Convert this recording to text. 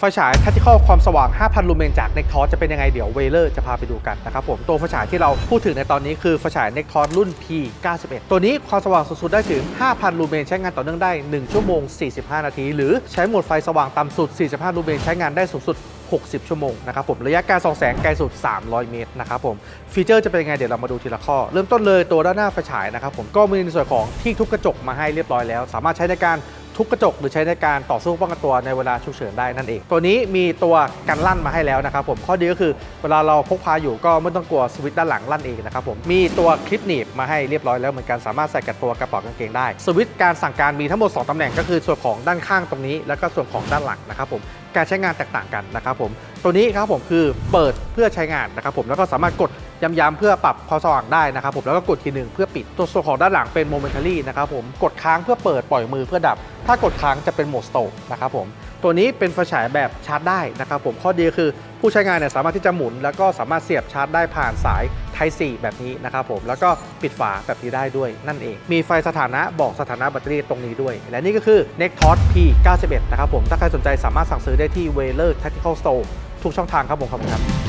ไฟฉาย Tactical ความสว่าง 5,000 ลูเมนจาก n e c t o s จะเป็นยังไงเดี๋ยวเวเลอร์จะพาไปดูกันนะครับผมตัวไฟฉายที่เราพูดถึงในตอนนี้คือไฟฉาย n e c t o s รุ่น P91 ตัวนี้ความสว่างสูงสุดได้ถึง 5,000 ลูเมนใช้งานต่อเนื่องได้ 1 ชั่วโมง 45 นาที หรือใช้โหมดไฟสว่างต่ำสุด 45 ลูเมนใช้งานได้สูงสุด 60 ชั่วโมงนะครับผมระยะการส่องแสงไกลสุด 300 เมตรนะครับผมฟีเจอร์จะเป็นยังไงเดี๋ยวเรามาดูทีละข้อ เริ่มต้นเลยตัวด้านหน้าไฟฉายนะครับผมก็มีในส่วนของที่ทุบกระจกมาให้เรียบร้อยแล้ว สามารถใช้ในการ ทุบกระจกหรือใช้ในการต่อสู้ป้องกันตัวในเวลาฉุกเฉินได้นั่นเอง ตัวนี้มีตัวกันลั่นมาให้แล้วนะครับผมข้อดีก็คือเวลาเราพกพาอยู่ก็ไม่ต้องกลัวสวิตช์ด้านหลังลั่นเองนะครับผมมีตัวคลิปหนีบมาให้เรียบร้อยแล้วเหมือนกันสามารถใส่กับตัวกระเป๋ากางเกงได้ สวิตช์การสั่งการมีทั้งหมดสองตำแหน่งก็คือส่วนของด้านข้างตรงนี้ แล้วก็ส่วนของด้านหลังนะครับผมการใช้งานแตกต่างกันนะครับผมตัวนี้ครับผมคือเปิดเพื่อใช้งานนะครับผมแล้วก็สามารถกด ย้ำๆเพื่อปรับความสว่างได้นะครับผมแล้วก็กดทีหนึ่งเพื่อปิดตัวส่วนของด้านหลังเป็น momentary นะครับผมกดค้างเพื่อเปิดปล่อยมือเพื่อดับ ถ้ากดค้างจะเป็นโหมด stop นะครับผมตัวนี้เป็นไฟฉายแบบชาร์จได้นะครับผมข้อดีคือผู้ใช้งานเนี่ยสามารถที่จะหมุน แล้วก็สามารถเสียบชาร์จได้ผ่านสาย Type C แบบนี้นะครับผมแล้วก็ปิดฝาแบบนี้ได้ด้วยนั่นเอง มีไฟสถานะบอกสถานะแบตเตอรี่ตรงนี้ด้วย และนี่ก็คือ Nectos P91 นะครับผมถ้าใครสนใจสามารถสั่งซื้อได้ที่ w a l e r Tactical Store ทุกช่องทางครับผมขอบคุณครับ